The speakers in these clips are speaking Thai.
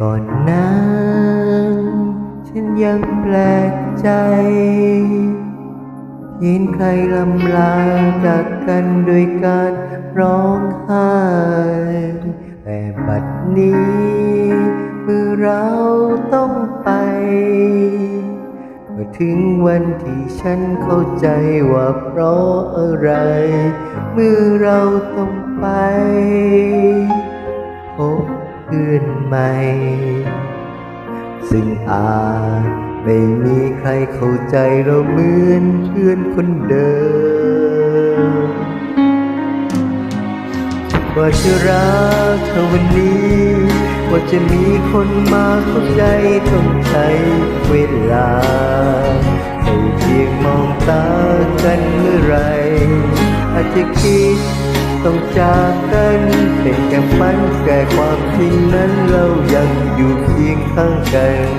ก่อนนั้น ฉันยังแปลกใจเห็นใครลำลาจากกันโดยการร้องไห้แต่บัดนี้เมื่อเราต้องไปเมื่อถึงวันที่ฉันเข้าใจว่าเพราะอะไร เมื่อเราต้องไปพบเพื่อน ใหม ซึ่งอาจไม่มีใครเข้าใจเราเหมือนเพื่อนคนเดิมว่าจะรักเธอวันนี้ ว่าจะมีคนมาเข้าใจต้องใช้เวลาให้เพียงมองตากันเมื่อไร อาจจะคิด ต้องจากกันเป็นแค่ฝันแต่ความจริงนั้นเรายังอยู่เคียงข้างกัน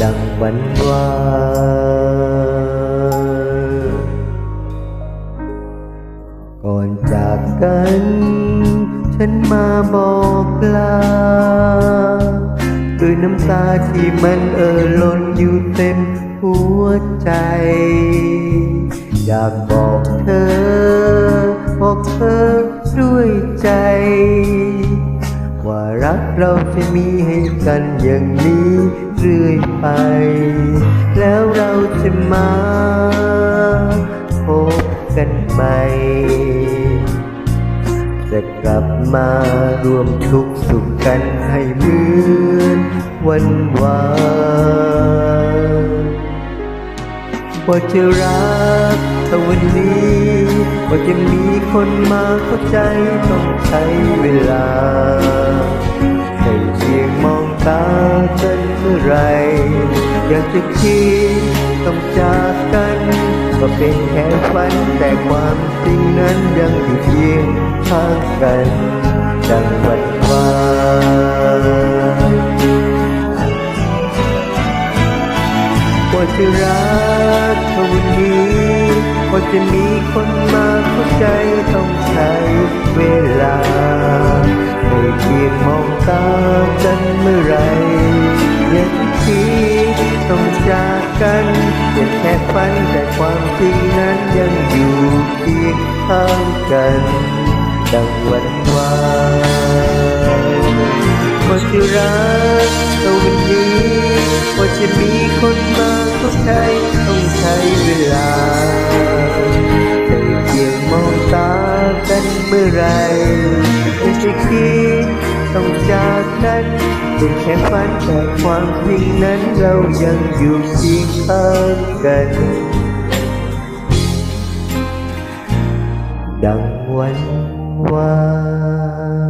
ดังวันวาก่อนจากกัน ฉันมาบอกลาด้วยน้ำตาที่มันเอ่อล้นอยู่เต็มหัวใจ อยากบอกเธอ บอกเธอด้วยใจ ว่ารักเราจะมีให้กันอย่างนี้เรื่อยไป แล้วเราจะมาพบกันใหม่จะกลับมารวมทุกข์สุขกันให้เหมือนวันวานว่าจะรักเธอวันนี้ ว่าจะมีคนมาเข้าใจต้องใช้เวลาแค่เพียงมองตากันเมื่อไร อยากจะคิดต้องจากกัน ก็เป็นแค่ฝันแต่ความจริงนั้นยังอยู่เคียงข้างกันดังวันวานว่าจะรั ว่าจะมีคนมาเข้าใจต้องใช้เวลาไม่เพียงมองตากันเมื่อไรอยากจะคิดต้องจากกันเป็นแค่ฝันแต่ความจริงนั้นยังอยู่เคียงข้างกันดังวันวานว่าจะรักเธอวันนี้ว่าจะมีคนมาเข้าใจต้องใช้เวลา กันเมื่อไหรไม่ใช่คิดต้องจากกันเป็นแค่ฝันแต่ความจริงนั้นเรายังอยู่เคียงข้างกัน ดังวันวาน